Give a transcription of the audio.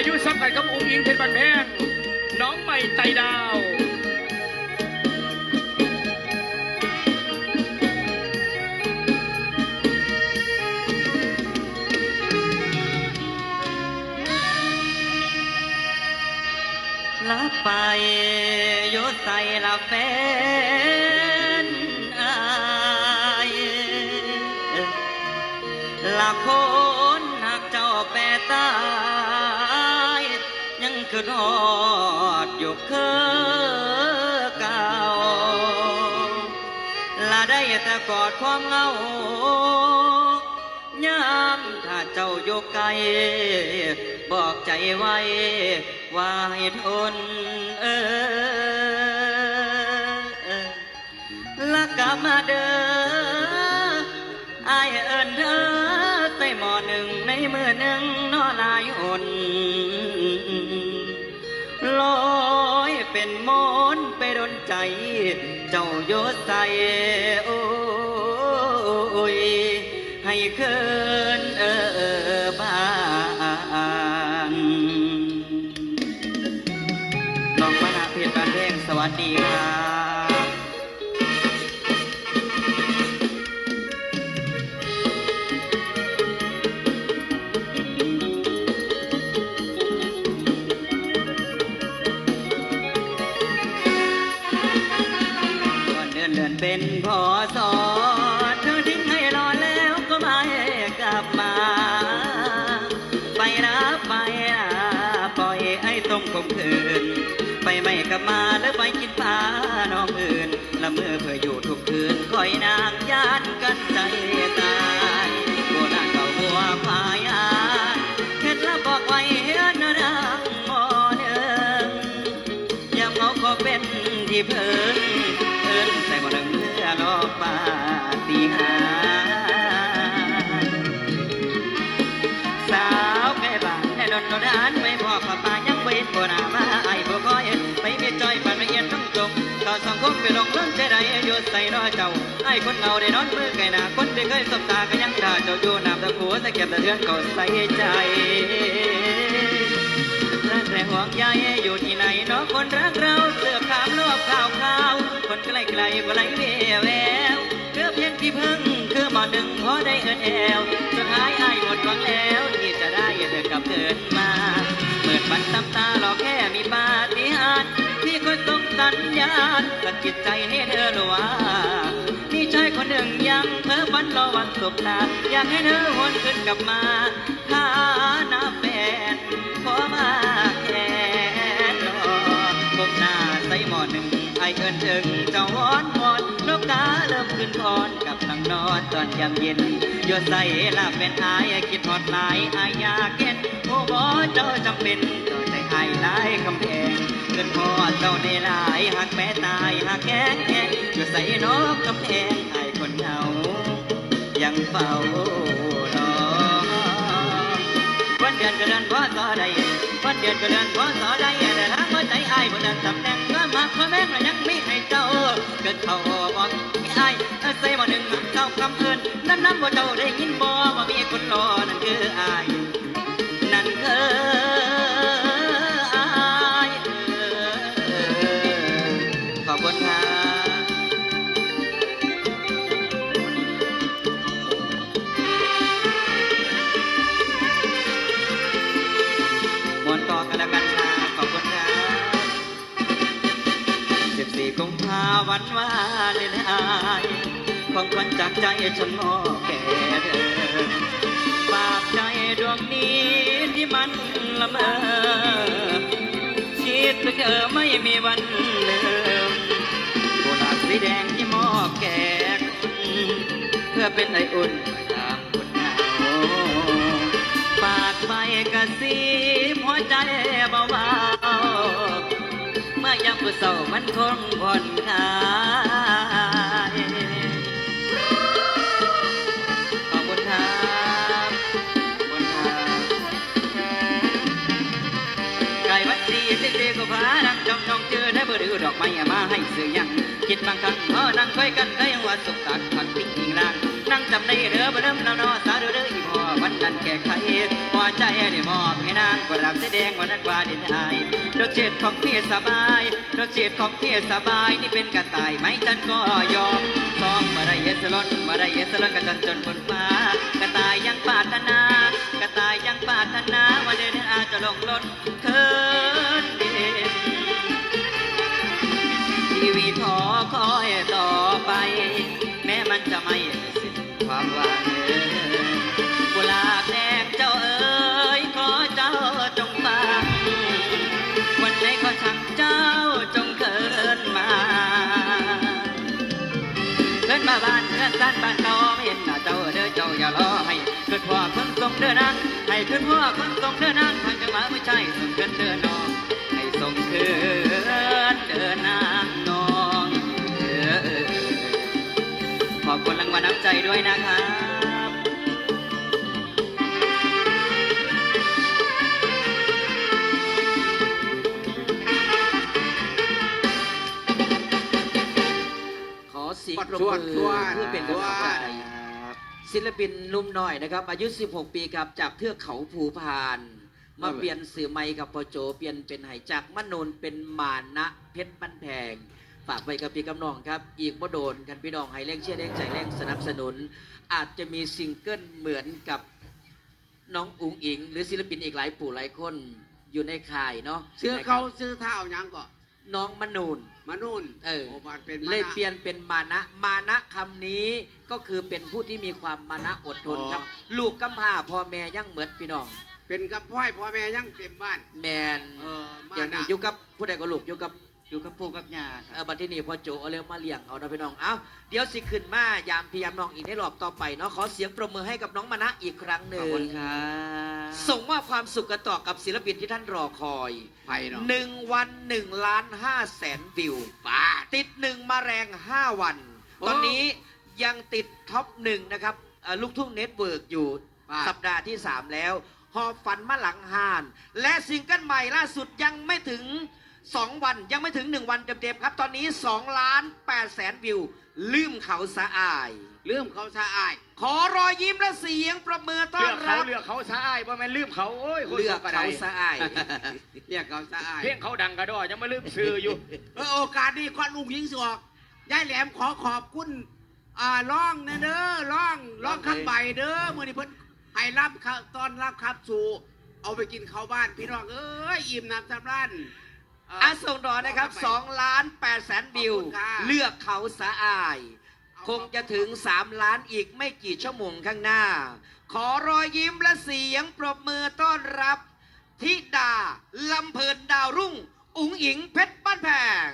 อายุสัมกันกับอุ้งอิงเพชรบันแพงน้องใหม่ไตดาวลับไปโยใส่ละแฟน คือรอดอยู่คือเก่าละได้แต่กอดความเงายามถ้าเจ้าอยู่ไกล บอกใจไว้ว่าให้ทนเออและกลับมาเด้ออายเอินเธอใส่หมอหนึ่งในมือหนึ่ง เป็นมนไปดนใจ เจ้าโยใสโอ้ยให้เคินเออบานน้องปนาเพชรบานเพลงสวัสดีครับ เป็นพอสอเธอทิ้งให้รอแล้วก็ไม่กลับมา ไปนะไปนะปล่อยให้ต้มคมคืน ไปไม่กลับมาแล้วไปกินปลาน้องอื่น ละเมื่อเพื่ออยู่ทุกคืนคอยนางยานกันใจตายโบราณเก่าบัวพายาเคล็ดลับบอกไว้เฮือนนางหมอเนืองยามเขาก็เป็นที่เพิ่น ไอ้คนเงาได้นอนมือไก่นาคนที่เคยสบตาก็ยังด่าเจ้าอยู่น้ำตะผัวตะเก็บตะเทือนก็ใส่ใจรักแต่ห่วงใยอยู่ที่ไหนเนาะคนรักเราเสือกขามโลกข่าวข่าวคนไกล้ไกลก็ไหลเววแววเกือบเพียงที่พึ่งคือหมอหนึ่งพอได้เอินแอวสุดท้ายอายหมดหวังแล้วที่จะได้เธอกลับเกิดมาเปิดปันตำตาหลอกแค่มีปาฏิหาริย์ที่คอยส่งสัญญาณกับจิตใจให้เธอรู้ว่า นหนึ่งยังเพ้อฝันรอวันสบตา อยากให้เธอหวนขึ้นกลับมาหาน้าแฟนขอมาแค่รอพบหน้าใส่หมอหนึ่งไอเอินถึงจ้าวอนวอนนกตาเริ่มขึ้นพรกับนังนอนตอนยามเย็นโยใส่ลาเป็นอายคิดทอดหลายอายอยากเห็นโอ้บอเจ้าจำเป็นเจ้าใจอายหลายคำแพงเกินพอเจ้าได้หลายหักแม่ตายหักแข้งแข้งอยู่ใส่นกกำแพงไอ้คนเหงายังเฝ้ารอวันเดือนก็เดือนพอสอใดวันเดือนก็เดือนพอสอใดแต่ถ้าหัวใจไอ้บ่เดินตำแหน่งก็มาพ่อแม่งยังไม่ให้เจ้าเกิดเขาบอกไอ้ใส่บ่หนึ่งเจ้าคำเอินน้ำน้ำบ่เจ้าได้ยินบ่ว่ามีคนรอนั่นคือไอ้นั่น 14กุมภาวันวาเลนไทน์ของขวัญจากใจฉันมอบแก่เธอฝากใจดวงนี้ที่มันละเมอคิดถึงเธอไม่มีวันลืมโบราณสีแดงที่มอบแก่เพื่อเป็นไออุ่นตามคนหงาวฝากไปกระซิบหัวใจเบาๆเมื่อยา ผู้เศร้ามันคงผ่อนคลายขอบคุณครับขอบคุณครับไก่วัดดีสิเดก็พานั่งจ้องจ้องเจอได้เบอร์ดือดอกไม้มาให้ซื้อยังคิดบางครั้งพอนั่งคุยกันก็ยังว่าสุขตักผักปิ้งอิงลางนั่งจำได้เด้อบ่เริ่มแล้วนาะสาเด้อเด้ออีพ่อวันนั้นแก้ไขหัวใจได้มอบให้นางก็รับแสดงวันนั้นกว่าดินอายรสเจ็ดของพี่สบาย รสเจ็ดของพี่สบายนี่เป็นกระต่ายไหมจันก็ยอมสองมาได้เยสลอนมาได้เยสลอนกันจนจนบนฟ้ากระต่ายยังปาถนากระต่ายยังปาถนาว่าเดินอาจะลงรถเคินเด่นชีวิตขอคอยต่อไป แม้มันจะไม่านเพื่อนสั้นบ้านเก่าไม่เห็นหน้าเจ้าเด้อเจ้าอย่ารอให้ขึ้นพ่อคนส่งเดินนางให้ขึ้นพ่อคนส่งเดินนางทางจะมาไม่ใช่ส่งเกินเดินนองให้ส่งคืนเดินนางน้องเออเออเออขอบคุณรางวัลน้ำใจด้วยนะคะ สียงปัดชวดมือชวดเพื่อเป็นกำลังใจศิลปินนุ่มน้อยนะครับ อายุ 16 ปีครับจากเทือกเขาภูพาน มาเปลี่ยนสื่อไม้กับพอโจเปลี่ยนเป็นไหจากมโนนเป็นมานะเพชรบ้านแพงฝากไปกับพี่กำนองครับ อีกบ่โดนกันพี่น้องให้แรงเชียร์แรงใจแรงสนับสนุน อาจจะมีซิงเกิลเหมือนกับน้องอุ๋งอิง หรือศิลปินอีกหลายปู่หลายคนอยู่ในค่ายเนาะซื้อเขาซื้อเท้ายังก็น้องมนูน มานุ่นเออโมันเป็นเลยมานะ เปลี่ยนเป็นมานะ มานะคำนี้ก็คือเป็นผู้ที่มีความมานะอดทนอ๋อครับลูกกำพร้าพ่อแม่ยังเหมือนพี่น้อง เป็นกับพ่อยพ่อแม่ยังเต็มบ้านแมนเออมาเดี๋ยวนี้นะอยู่กับผู้ใดก็ลูกอยู่กับ อยู่กับปู่กับย่าคเอรับ อบัดที่นี่พอโจเอาเรื่องมาเลี้ยงเอานะพี่น้อง เอ้า เดี๋ยวสิขึ้นมายามพี่ยามน้องอีกในรอบต่อไปเนาะ ขอเสียงปรบมือให้กับน้องมานะอีกครั้งหขนึ่อบงคุณครับส่งมอบความสุขกันต่อกับศิลปินที่ท่านรอคอยไปเนาะหนึ่งวันหนึ่งล้านห้าแสนวิวป้าด ติดหนึ่งมาแรง5วัน โอ้ตอนนี้ยังติดท็อปหนึ่งนะครับเอ่อลูกทุ่งเน็ตเวิร์กอยู่ ว่า สัปดาห์ที่ 3 แล้ว หอบฝันมาหลังหาน และซิงเกิลใหม่ล่าสุดยังไม่ถึง 2 วันยังไม่ถึง 1 วันเต็มๆครับ ตอนนี้2ล้าน8แสนวิว ลืมเขาสะอาย ลืมเขาสะอาย ขอรอยยิ้มและเสียงประมือต้อเลืนอกรัเขาบ เลือกเขาซะอ้ายบ่แม่นลืมเขาโอ้ยคนเลือกกระไดเขาสะอายเรียกเขาสะอาย เพลงเขาดังกระดอยังไม่ลืมซื้ออยู่ เออโอกาสนี้ควันลุงยิงสวกยายแหลมขอขอบคุณอ่าร้องนะเด้อร้องร้องคำใบเด้อมื่อนี้เพิ่นให้รับข้าวตอนรับครับสู่เอาไปกินข้าวบ้านพี่น้องเอ้ยอิ่มน้ำสำราญเอาส่งต่อนะครับ2ล้าน8แสนวิวขอบคุณค่ะเลือกเขาสะอายเอาคงจะถึง 3 ล้านอีกไม่กี่ชั่วโมงข้างหน้า ขอรอยยิ้มและเสียงปรบมือต้อนรับ ธิดาลำเพลินดาวรุ่ง อุ๋งอิงเพชรบ้านแพง